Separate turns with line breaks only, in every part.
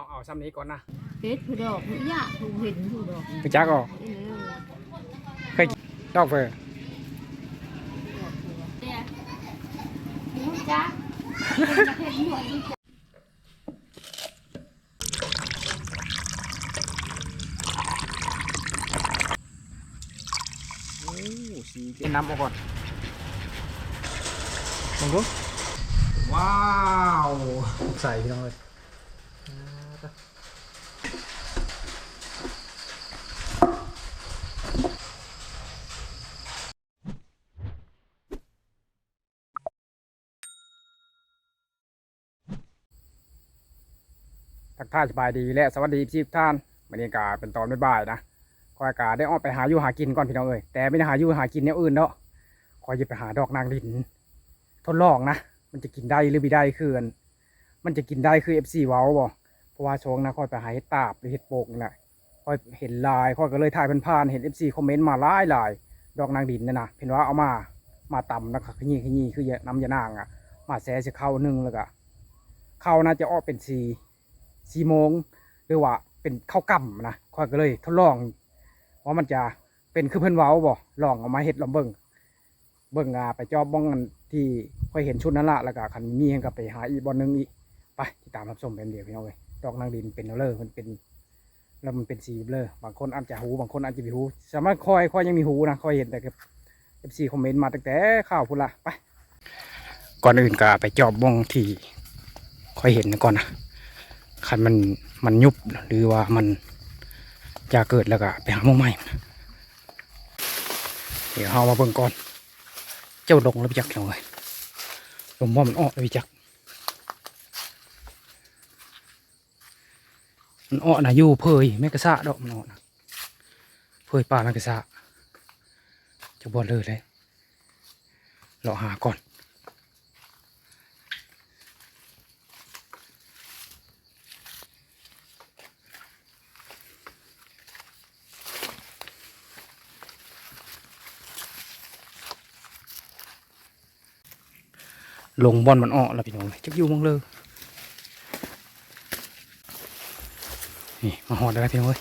เอาเอาซ้ำนี้ก่อนนะ
เฮ็ดผู้ดอกผู้ยะผู้เห็นผู้ดอก
ไปจักออก
เอ้ยเลย
เคยดอกเฟอร์
ดอกผู้เนี่ยผู้จักเห็นหัวนี่
โอ้สีเป็นน้ำเอาก่อนลองดูว้าว ใส่พี่น้องเลย ทักทายสบายดีและสวัสดีพี่ท่านบรรยากาศเป็นตอนบ่ายๆนะคอยกาได้ออกไปหาอยู่หากินก่อนพี่น้องเอ้ยแต่ไม่ได้หาอยู่หากินแนวอื่นเนาะคอยจะไปหาดอกนางดิน ทดลองนะ มันจะกินได้หรือไม่ได้คือนมันจะกินได้คือเอฟซีเว้าบ่เพราะว่าช่วงนะคอยไปหาเห็ดตาบหรือเห็ดโปกนี่แหละคอยเห็นลายคอยก็เลยถ่ายเป็นผ่านเห็นเอฟซีคอมเมนต์มาหลายหลายดอกนางดินนี่นะเห็นว่าเอามามาตำนะครับขยี้ขยี้คือน้ำยานางอะ มาแซ่จะเข้าหนึ่งแล้วก็เข้าน่าจะออกเป็นสี สีโมงหรือว่าเป็นข้าวกำนะคอยก็เลยทดลองว่ามันจะเป็นคือเพิ่นเว้าบ่ลองเอามาเฮ็ดลองเบิ่งเบิ่งอาไปจอบบ้องกันที่ค่อยเห็นชุดนั้นละแล้วก็คันมีให้กับไปหาอีกบอนนึงอีกไปติดตามรับชมเป็นเดียวพี่น้องเอ้ยดอกนางดินเป็นเอาเลยมันเป็นแล้วมันเป็นสีเลยบางคนอาจจะหูบางคนอาจจะมีหู สามารถคอยคอยยังมีหูนะคอยเห็นแต่กับ FC คอมเมนต์มาตั้งแต่ข่าวพุ่นละไปก่อนอื่นก็ไปจอบบ้องที่ค่อยเห็นก่อนนะ คันมันมันยุบหรือว่ามันจะเกิดแล้วก็ไปหาหมองใหม่เดี๋ยวเอามาเบิ่งก่อน เจ้าลงแล้วไปจักเดี๋ยวเลยลมว่ามันออกแล้วไปจักมันออนะอยู่เพยแม่กระซะดอกมันออนะเพยป่าแม่กระซะจะบอดเลยเลยเราหาก่อน ลงบอลมันออกแล้วพี่น้องจักอยู่มองเลยนี่มาหอดแล้วพี่น้องเอ้ย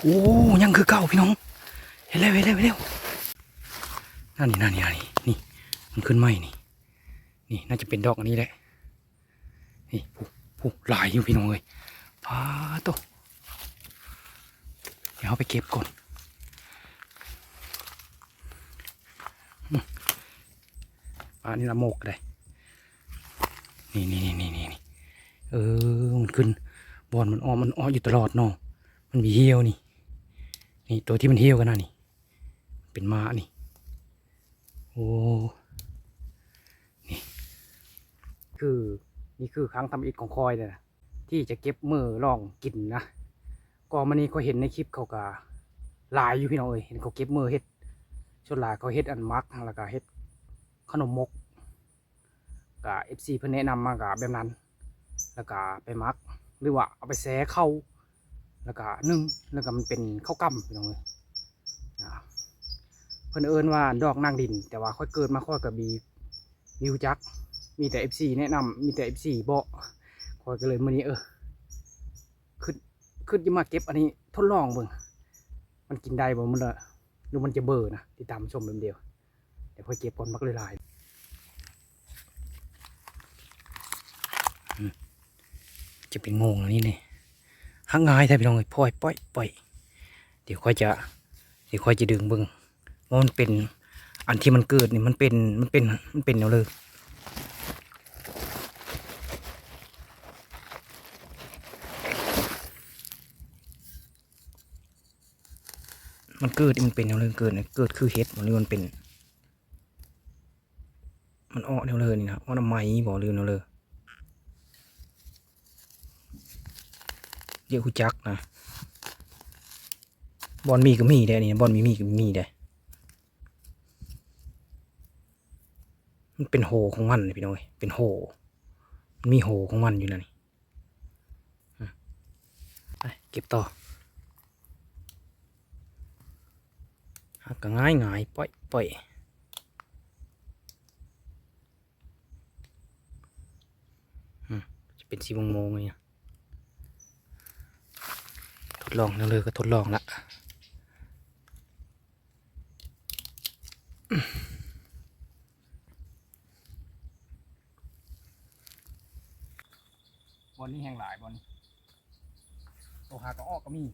โอ้ยังคือเก่าพี่น้องเห็นแล้วเห็นแล้วเห็นแล้วนั่นนี่นั่นนี่นั่นนี่นี่มันขึ้นไหมนี่ นี่น่าจะเป็นดอกอันนี้แหละนี่ผู้ผู้หลายอยู่พี่น้องเอ้ยพาโตเดี๋ยวเอาไปเก็บก่อน อันนี้ละโมกเลยนี่นี่นี่นี่นี่เออมันขึ้นบอลมันอ้อกมันอ้ออยู่ตลอดเนาะมันมีเหี้ยวนี่ นี่ตัวที่มันเหี้ยวกันนะนี่ เป็นม้านี่โอ้นี่คือนี่คือครั้งทำอิฐของคอยเลยนะที่จะเก็บมือลองกินนะก็มันนี้ก็เห็นในคลิปเขาก็ลายอยู่พี่น้องเอ้ยเห็นเขาเก็บมือเฮ็ดชนลายเขาเฮ็ดอันมักแล้วก็เฮ็ด ขนมมกกับเอฟซีเพิ่อนแนะนำมากับแบบนั้น แล้วก็ไปมัก หรือว่าเอาไปแซ่เข้าแล้วก็นึ่งแล้วก็มันเป็นข้าวกล้ำพี่น้องเลยนะเพิ่อนเอิ้นว่าดอกนางดิน แต่ว่าค่อยเกิดมาค่อยกับบีมิวจัก มีแต่เอฟซีแนะนำมีแต่เอฟซีบอค่อยก็เลยมื้อนี้เออขึ้นขึ้นจะมาเก็บอันนี้ทดลองเบิ่งมันกินได้บ่มันละหรือมันจะเบื่อนะติดตามชมเบิ่งเดียว ดี๋ยวค่อยเก็บก่อนมักเลยลายจะเป็นงงแล้วนี่เนี่ยหักง่ายแท้พี่น้องเอ้ยพ่อยปล่อยปล่อยเดี๋ยวค่อยจะเดี๋ยวค่อยจะดึงบิ่งว่ามันเป็นอันที่มันเกิดนี่มันเป็นมันเป็นมันเป็นแล้วเลยมันเกิดมันเป็นแล้วเลยเกิดเนี่ยเกิดคือเห็ดมันเลยมันเป็น มันออกแนวเลยนี่นะว่าน้ำไมบอกเรื่องแนวเลยเยอะคุจักนะบอลมีก็มีได้นี่บอลมีมีก็มีได้มันเป็นโหของมันพี่น้อยเป็นโหมันมีโหของมันอยู่นะนี่ไปเก็บต่อหักก็ง่ายง่ายปล่อยปล่อย เป็นสีมงมงเนี่ยทดลองนั่งเลยก็ทดลองละบอลนี้แห้งหลายบอลโอหาก็ออกก็มี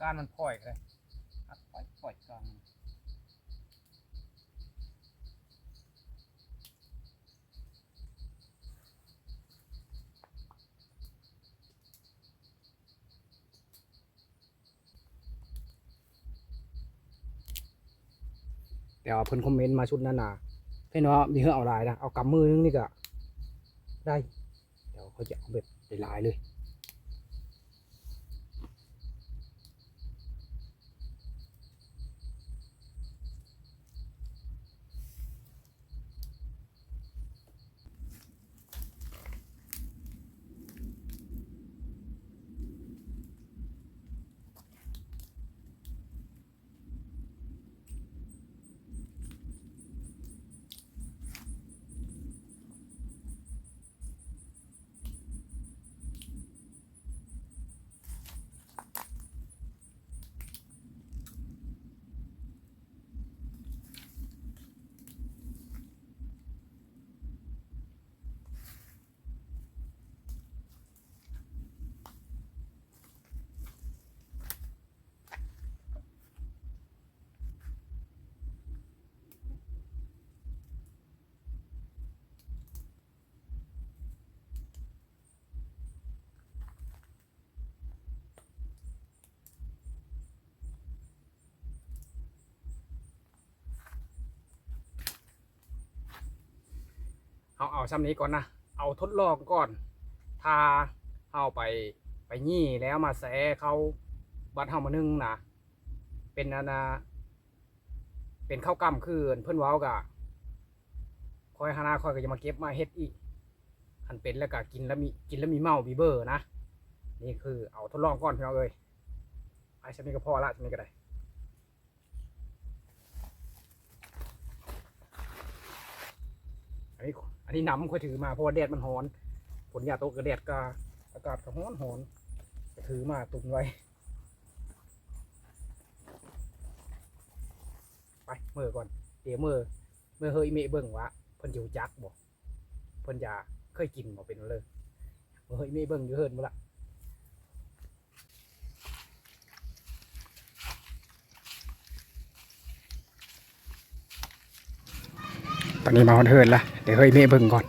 ก้านมันพ่อยเลยอัดปล่อยปล่อยกลางแต่ว่าเพิ่นคอมเมนต์มาชุดนั้นน่ะเพิ่นว่ามีเฮือเอาลายนะเอากำมือนึงนี่ก็ได้ เดี๋ยวเขาจะเอาแบบลายเลย เอาเอาซ้ำนี้ก่อนนะ เอาทดลองก่อน ถ้าเอาไปไปยี่แล้วมาแสเขาบัดเฮามานึ่งนะเป็นนนะเป็นข้าวกล้ำคือเพิ่อนว้ากะคอยหานาคอยก็จะมาเก็บมาเฮ็ดอีกอันเป็นแล้วก็กินแล้วมีกินแล้วมีเมาบีเบอร์นะนี่คือเอาทดลองก่อนพี่น้องเอ้ยไอ้ชั้นนี้ก็พอละชั้นนี้ก็ได้อันนี้ อันนี้น้ำค่อยถือมาเพราะว่าแดดมันร้อนฝนยาตกกระแดดก็อากาศก็ร้อนหอนถือมาตุนไว้ ไปเมื่อก่อน เดี๋ยวเมื่อเมื่อเฮยเมเบิ่งวะเพิ่นอยู่จักบ่เพิ่นจะเคยกินบ่เป็นเลยเมื่อเฮยเมเบิ่งอยู่เฮิรนบ่ละ ตอนนี้มาฮอนเฮิรนละเดี๋ยวเฮยเมเบิ่งก่อน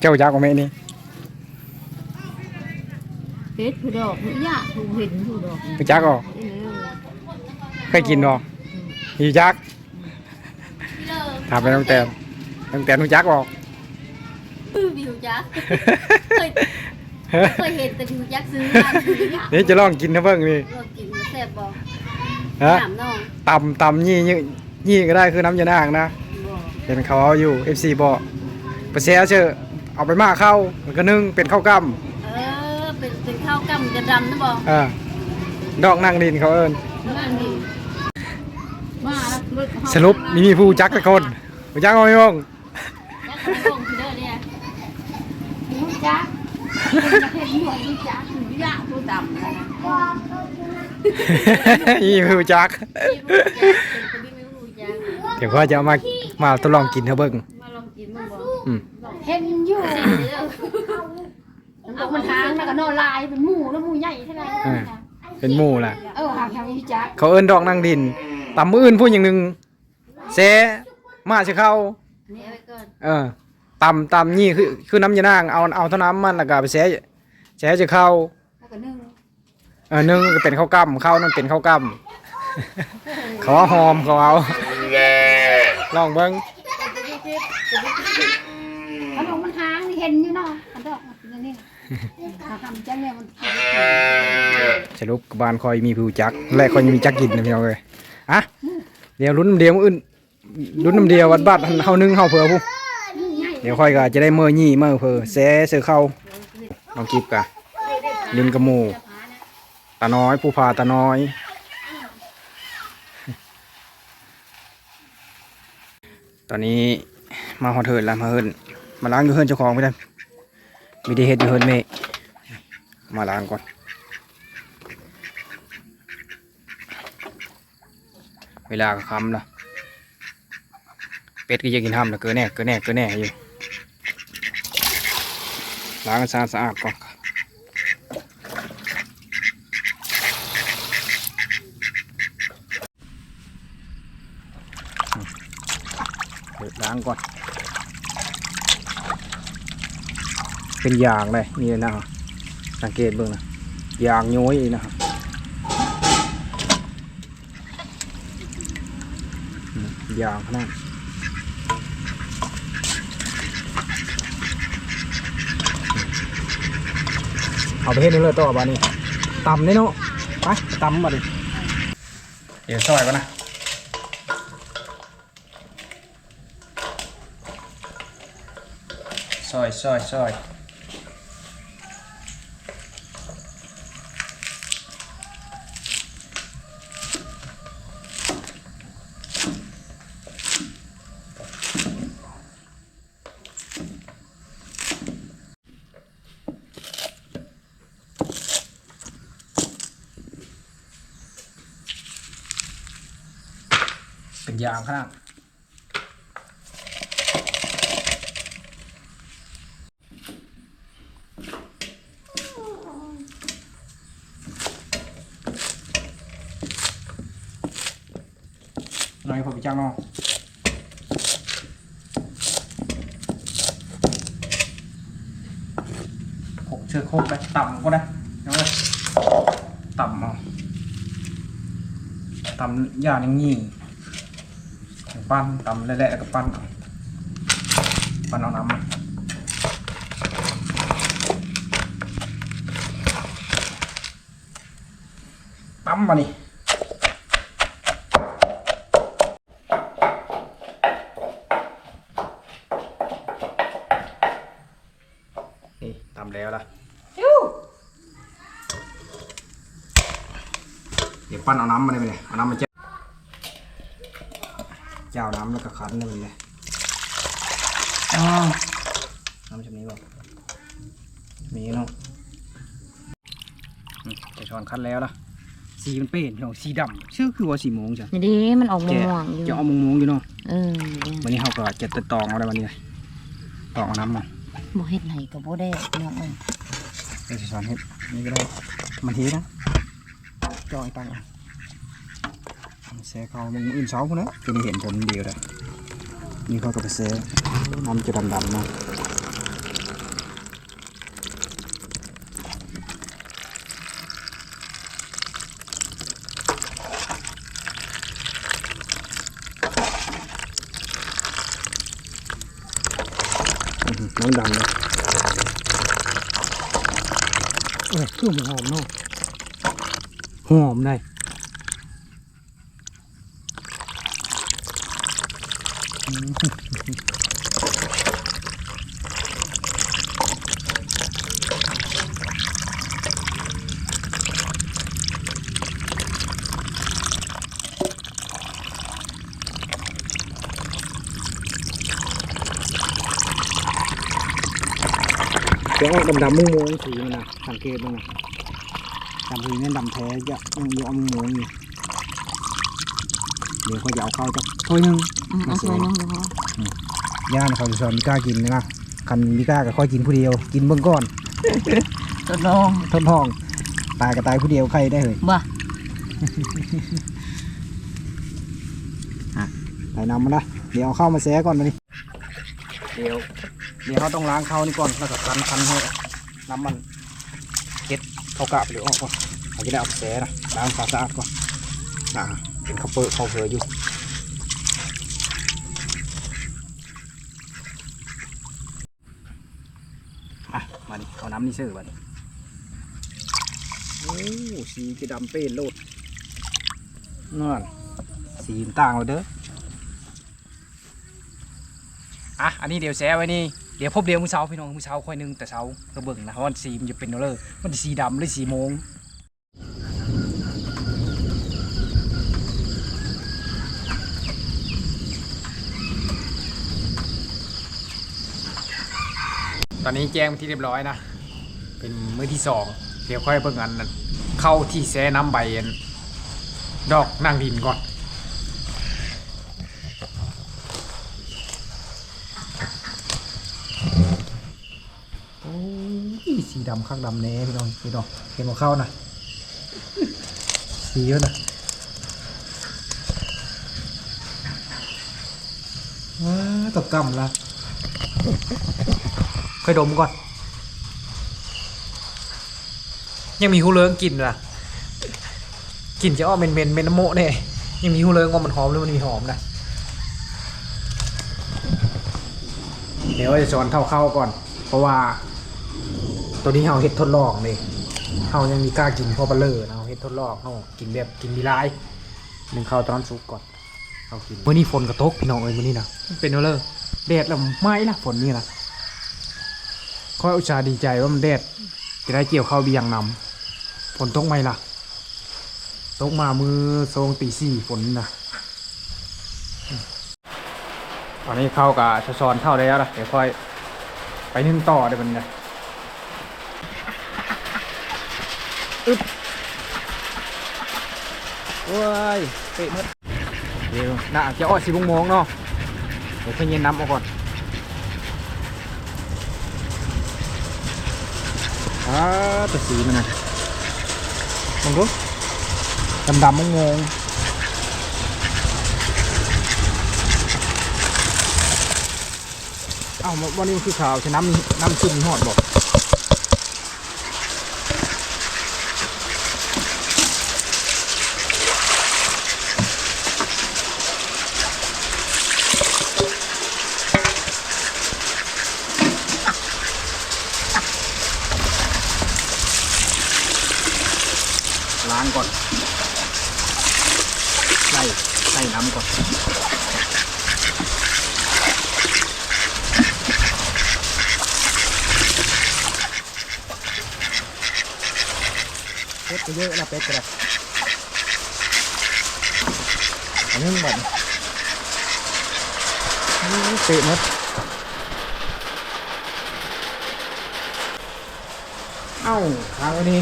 เจ้าจักของแม่นี่
เฮ็ดผู้ดอกผู้ยะผู้เห็นผู้ดอก
รู้จักอ๋อ
เออ
เคยกินบ่อยู่จักถามไปน้องแตนน้องแตนรู้จักบ่
คือวิวจักเคยเคยเห็นแต่วิวจักซื้อมาซื้อยะ
นี่จะลองกินนะเบิ่งนี่
เรากินมันแซ่บบ่
ฮะ
ถามน้อง
ตำตำยี่ยี่ยี่ก็ได้คือน้ำยานางนะ
บ่
เห็นเขาเอาอยู่ FC บอกไปแซ่เชอเอาไปมาเข้ามันก็นึ่งเป็นข้าวกล้
เออเป็นเป็นข้าวกำจะดำนะบ่ำ
อ่าดอกนางดินเขาเอิน
นั่นนี่มาแล้วรถเฮา
สรุปมีมีผู้จักกับคนผู้จักเอาไม่มอง
จักกระโปรงพี่เด้อเนี่ยรู้จักเป็นจะเห็นหน่วยรู้จักผู้ยะผู้ดำนะนะ
มีผู้จัก
ที่รู้จักเป็นคนที่ไม่รู้จัก
เดี๋ยวก็จะเอามามาทดลองกินเถอะเบิ่ง
มาลองกินมึงบ่
อืม
เห็นอยู่เอามันทางแล้วก็นอนลายเป็นหมูแล้วหมูใหญ่เท่าไหร่
อ่าเป็นหมู่ล่ะ
เออหาทางวิจัก
เขาเอิ้นดอกนางดินตำมืออื่นพูดอย่างหนึ่งแซ่มาสิเข้า
นี่เอาไว้ก่อน
เออตำตำนี่คือคือน้ำยานางเอาเอาเท่าน้ำมันแล้วก็ไปแช่แช่จะเข้า
แล้วก็นึ่ง
เออนึ่งก็เป็นข้าวกล้ำข้าวนั่นเป็นข้าวกล้ำเขาว่าหอมเขาเอาลองเบิ้ง
ขนมมันทางนี่เห็นอยู่เนาะอันดอกมันนี่ถ้าทำจังเนี่ยมัน
สรุปบ้านคอยมีผู้จักและคอยยังมีจักกินนะพี่น้องเลยอะเดี๋ยวรุ่นน้ำเดียวมื้ออื่นรุ่นน้ำเดียววัดบาดเฮานึ่งเฮาเผื่อผู้เดี๋ยวค่อยก็จะได้เมื่อยี่เมื่อเผื่อแซ่เสือเข้าน้องกิบกะลินกระหมู ตาน้อยผู้พาตาน้อย ตอนนี้มาฮอดเฮินแล้วมาเฮินมาล้างอยู่เฮินเจ้าของไม่ได้มีได้เฮ็ดอยู่เฮินเมฆมาล้างก่อนเวลาก็คำละเป็ดก็อยากกินห้ำนะเกินแน่เกินแน่เกินแน่อยู่ล้างสะอาดสะอาดก่อนเดี๋ยวล้างก่อน เป็นยางเลยนี่นะครสังเกตเบิ่งนะยางย้อยอีกนะครับยาวขนาดเอาไปเฮ็ดนี่เลยต่อบานี้ตำนี่เนาะไปตำมาดิเดี๋ยวซอยก่อนนะ อยซอยซอยเป็นยางขนาด น้อยพอไปจ้างเนาะหกเชือกโคกไปต่ำก็ได้เอาเลยต่ำเอาต่ำย่างอย่างงี้ ปั้นตำแหละๆแล้วก็ปั้นเอาปั้นเอาน้ำมันตำมานี่นี่ ตำแล้วล่ะเดี๋ยวปั้นเอาน้ำมาได้ไหมเนี่ยเอาน้ำมาเจ้าเจ้าน้ำแล้วก็คั้นนี่มันเลยอ้าวน้ำจะมีบ่มีเนาะอืมจะช้อนคั้นแล้วล่ะสีมันเป็นพี่น้องสีดำชื่อคือว่าสีม่วงจ้ะ
นี่ดิมันออกม่
แกะ
วงๆอยู่
จะเอาม่วงๆอยู่เนาะ
เออเดี๋ยว
วันนี้เขาก็จะตะตองเอาได้วันนี้เลยตองเอาน้ำมา
บ่เฮ็ดไหนก็บ่ได้เนาะเอ้ย
เดี๋ยวจะช้อนเฮ็ดนี่ก็ได้มันทีนะจอยตังเอาแซ่เขามึงอื่นเช้าพุ่นนะจะได้เห็นผลเดียวเลยนี่เขาก็ไปแซ่น้ำจะดำๆเนาะ อื้อหือน้ำ ดำๆนะเออเครื่องมันหอมเนาะหอมได้ เดี๋ยวออกดำๆม่วงๆสีมันนะสังเกตบ้างนะดำสีนี่ดำแท้จะยังอยู่เอาม่วงๆอยู่เดี๋ยวเขาจะเอาเข้าจากถ้วยหนึง
อืมเอาถ้วยหนึงเดี๋ยวพอย่า
นเขาจะสอนมิก้ากินนะคันมิก้าก็ค่อยกินผู้เดียว กินเบื้องก้อน
ทดลอง
ทนทอง ตายก็ตายผู้เดียวใครได้เลย
บ่
ใส่น้ำมานะเดี๋ยวเอาเข้ามาแซะก่อนมาดิเดี๋ยว เดี๋ยวเขาต้องล้างเขานี่ก่อนแล้วก็คันคันให้น้ำมันเก็ดเขากะไปเดี๋ยออกก่อนเขาจะได้เอาแซะนะล้างความสะอาดก่อนอ่าเป็นข้าวเปลือกข้าวเผืออยู่อะมาดิเอาน้ำนี่ซื้อมาดิโอ้สีจะดำเป้นโลดนั่นสีต่างเลยเด้ออะอันนี้เดี๋ยวแซะไว้นี่ เดี๋ยวพบเดียวมื้อเช้าพี่น้องมื้อเช้าค่อยนึงแต่เช้าก็เบิ่งนะว่าสีมันจะเป็นเอเลยมันจะสีดำหรือสีโมงตอนนี้แจ้งที่เรียบร้อยนะ เป็นมื้อที่สองเดี๋ยวค่อยเบิ่งอันเข้าที่แซ่น้ำใบดอกนางดินก่อน โอ้ยสี ดำข้างดำแน่พี่น้องพี่น้องเห็นหัวเข้านะสีเยอะนะว้าตบกำละค่อยดมก่อน ยังมีหูเลิงกลิ่นล่ะกลิ่นจะอ้อมเป็นเมนเมนโมเนี่ยยังมีหูเลิงว่ามันหอมหรือมันมีหอมนะเดี๋ยวจะสอนเท่าเข้าก่อน เพราะว่า ตัวนี้เฮาเฮ็ดทดลองเลยเฮายังมีกล้ากินพราะเบลเลอร์เฮาเฮ็ดทดลองเฮากินแบบกินดีไลายหนึ่งข้าวตอนสุกก่อนเฮากินมื้อนี้ฝนกระตกพี่น้องเอ้ยมื้อนี้นะเป็นเบลเลอร์แดดแล้วไม่ละฝนนี่นะค่อยอุตส่าห์ดีใจว่ามันแดดจะได้เกี่ยวข้าวเบียงนำฝนตกไหมล่ะตกมามือทรงตีสี่ฝนนะตอนนี้เข้ากับชะซอนเท่าได้แล้วล่ะเดี๋ยวค่อยไปนึ่งต่อเดี๋ยมันนะ โอ้ยเตะหมดเดี๋ยวน่าจะอ้อสิบโมงเนาะเดี๋ยวเพิ่งเย็นน้ำเอาก่อนอ่าตัวสีมันนะมองดูดำดำมงงงเอ้าวันนี้มันคือขาวใช่น้ำน้ำชุ่มหอดบอก ล้างก่อนใส่ใส่น้ำก่อนเป็ดก็ เป็ดก็ได้อันนี้มันนี่เตะมดเอ้าทางอันนี้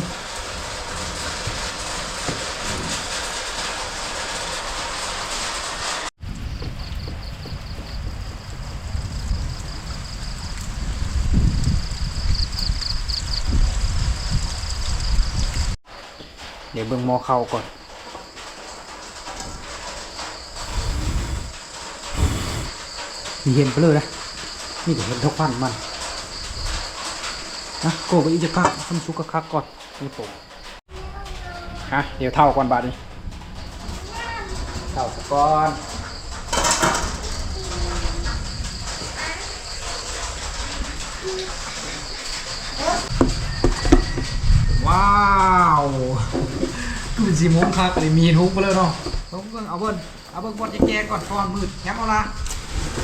ดี๋ยวเบิ่งหมอเข่าก่อน มีเห็นไปเลยนะนี่เดี๋ยวเห็นทุกพันมันนะโกไปอีกจะคักทำซุกกะคักก่อนนี่ผมฮะเดี๋ยวเท่าก่อนบาทนี้เท่าสักก่อนว้าว เป็นสีโมงครับเลยมีทุกไปเลยเนาะต้องเบิ่งเอาเบิ่งเอาเบิ่งบดแจงๆก่อนก่อนมืดแคมเอาละ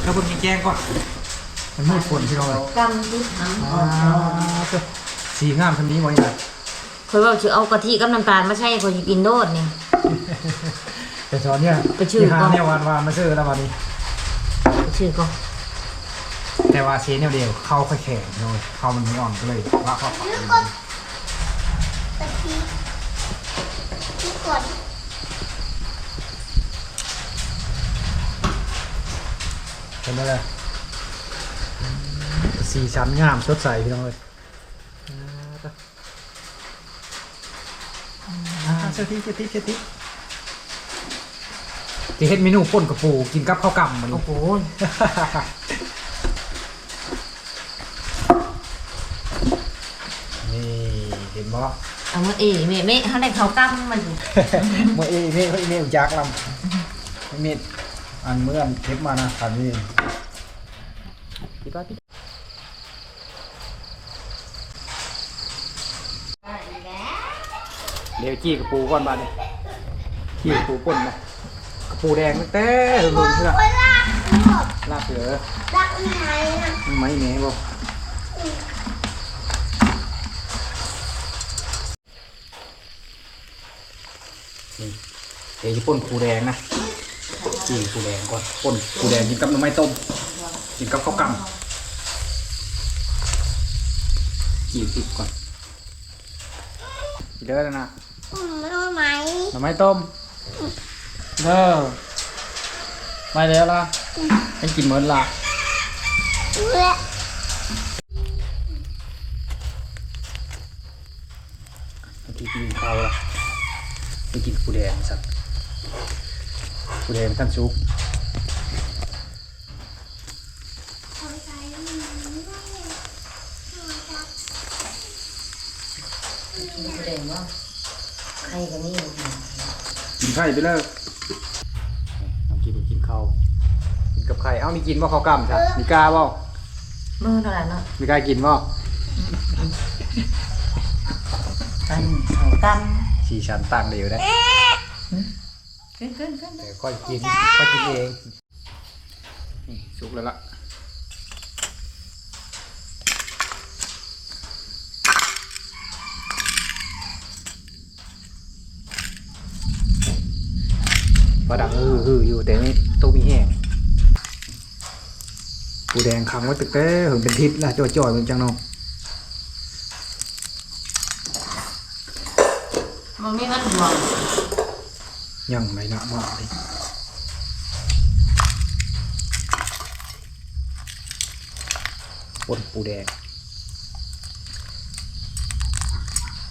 เอาเบิ่งแจงๆก่อนมันมืดฝนพี่น้องเลย
กำดิหางอ
อ่า
อก
เจ้าสีงามทันนี้ไว้นะ
เคยว่าจะเอากะทิกับน้ำตาลมาใช่คนจะกินโดดนี่
แต่ตอนเนี้ย
ไปชื่อ
ที่หา
ก่อน
เนี่ยวันวานมาซื้อแล้ววันนี้
ชื่อก็
แต่ว่าเชนเนี่ยเดียวเข้าค่อยแข็งเลยเข้ามันไม่อ่อนก็เลยว่าเข้าฝัง
ตะกี้ที่ก่อน
เห็นไหมเลยอืมสีชั้นงามสดใสพี่น้องเลยอ่าเชติเชติเชติจะเฮ็ดเมนูป่นกระปูกินกับข้าวกำมัน
โอ้โห
นี่เห็นบ่
เอามาเอ๋แม่แม่เขาได้เขากั้มมัน
เมื่อเอเมฆเอเมฆจักลำเอเมฆอันเมื่อนเทปมานะคันนี้ เดี๋ยวจี้กระปูก่อนบาดนี่จี้กระปูป่นนะกระปูปูแดงตั้งแต่หลุนเพื่อ
เวลาหมด
ลาบเสือ
รักไหนนะ
มันไม่แน่บ่นี่เดี๋ยวจะป่นปูแดงนะกินปูแดงก่อนป่นปูแดงกินกับหน่อไม้ต้ม กินกับข้าวกำจีบติดก่อนเด้อแล้วนะ
อืมรู้ไหม
หน่อไม้ต้มเด้อไม่เด้อละให้กินเหมือนละ
เละ
เมื่อกี้กินข้าวละไปกินปูแดงสักปูแดงท่านซุป
แสดงว่าใครก็นี่
กิน ไข่ไปเลยน้องกินกินข้าวกินกับไข่เอ้ามีกินบ่ข้าวกล้ำจ้ะมีกล้าบ่
มือเท่าไหร่เนาะ
มีกล้ากินบ่
ตันเขาตัน
สีชันต่างเดียวได้
ขึ้นขึ้นขึ้น
เดี๋ยวค่อยกินค่อยกินเองนี่สุกแล้วล่ะ ปลาดังฮือฮืออยู่แต่นี่ตู้มีแห้งปูแดงขังไว้ตึกเต้หึงเป็นทิศละจ่อยๆเหมือนจังน้อง
มันไม่มันห่วง
ยังไรนะมากเลยปนปูแดง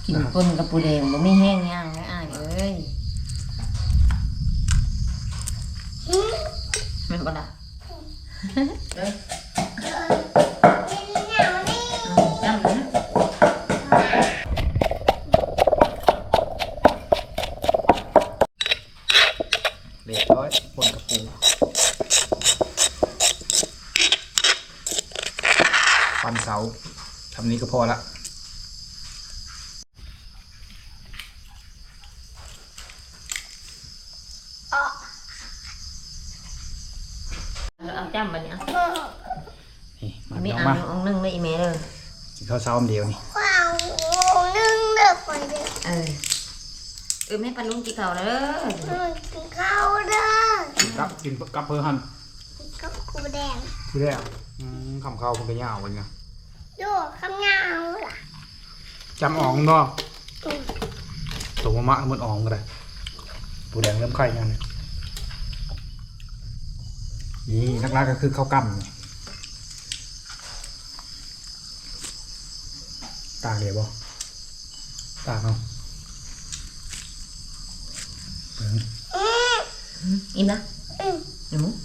กินปนกับปูแดงมันไม่แห้งย่างไม่อ้ายเอ้ย มันบ่ล่ะเด้อ
กินเหนียวนี่
จำเลยนะ
เรียบร้อยปนกับปูปันเสาทำนี้ก็พอละ
เอาจำบัดนี้
เออ
นี่มา
มี
เดี๋ยว
อ่า
มา
งองนึงเลยอีเมลเลย
กินข้าวเช้าอันเดียวนี่
ว้าวนึ่งเด็กคนเดียว
เออเออแม่ปลาลุงกี่เขาเด้อ
อืมกินข้าวเด้อ
กินกับกินกับเพอหัน
กินกับกูแดง
คือได้อะอืมคำข้าวคนก็ยาวเลยนะ
ดูข้างเงาล่ะ
จำอ่องเนาะ
อืม
ตัวมะมะมันอ่องก็ได้ปูแดงเริ่มไข่ยังนี่นักล่าก็คือข้าวกล้ำนี่ตากเดี๋ยวบ่ตากเนาะเบิ่ง
อืม
อิ่มน
tạc đẹp không tạc không Đấy.
im đó
im muốn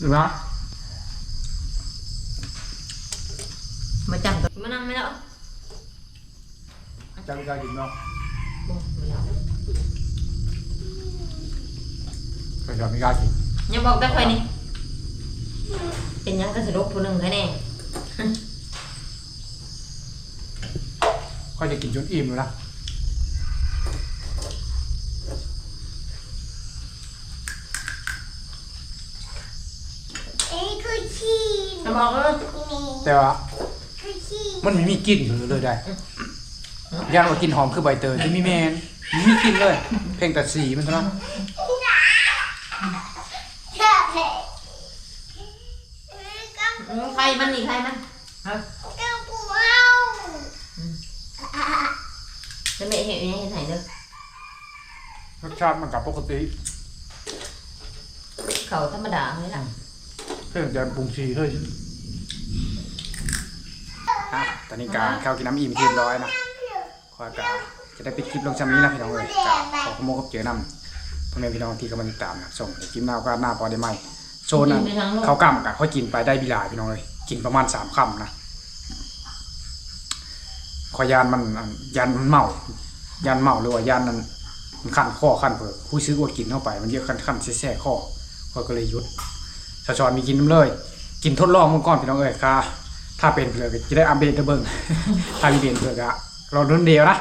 Được không? Mà
chẳng Mà nằm
mới đâu จำตัวมานั่งไม่แล้ว
จะจะกินเนาะ
โอ้ไม่เอา
เคยจะไม่กล้ากิน
ยังบอกได้ใครนี่เป็นยังกระสรุปผู้หนึ่งแค่แน่
ค่อยจะกินจนอิ่มเลยนะ
เอ้ยคือขี้
จะบอกเลย
นี่
แต่ว่า
คือขี้
มันไม่มีกลิ่นเลยได้ ย่านว่ากินหอมคือใบเตยที่มีแมนไม่มีกลิ่นเลย เพียงแต่สีมันเท่านั้น
เท่เท่กัง
อืมใครมันนี่ใครมันฮะ
กังกูเอา
จะไม่เห็นยังเห็นไหนเด้อ
รสชาติมันกับปกติ
เขาธรรมดาเลยล่ะ
เพียงแต่ปรุงชีเฮ้ยอะตอนนี้การข้าวกินน้ำอิ่มทีมร้อยนะ ขอกาจะได้ปิดคลิปลงจำนี้นะพี่น้องเลยกาขอขโมยกับเจอนำพ่อแม่พี่น้องที่กำลังติดามนะส่งคลิปหน้าก็หน้าพอได้ไหมโซนนั้นเขากำกับเขากินไปได้บิลาพี่น้องเลยกินประมาณสามคำนะขอยานมันยานมันเมายันเมาหรือว่ายานนั้นมันขั้นข้อขั้นเปิดผู้ซื้ออดกินเข้าไป มันเยอะขั้นขั้นแส่ข้อข้อก็เลยยุดชาชอนมีกินน้ำเลย กินทดลองมังก้อนพี่น้องเอ๋ยค่ะ ถ้าเป็นเผื่อจะได้อัมเดตเบิ้งถ้ามีเบนเผื่อกะ รอรุ่นเดียวนะ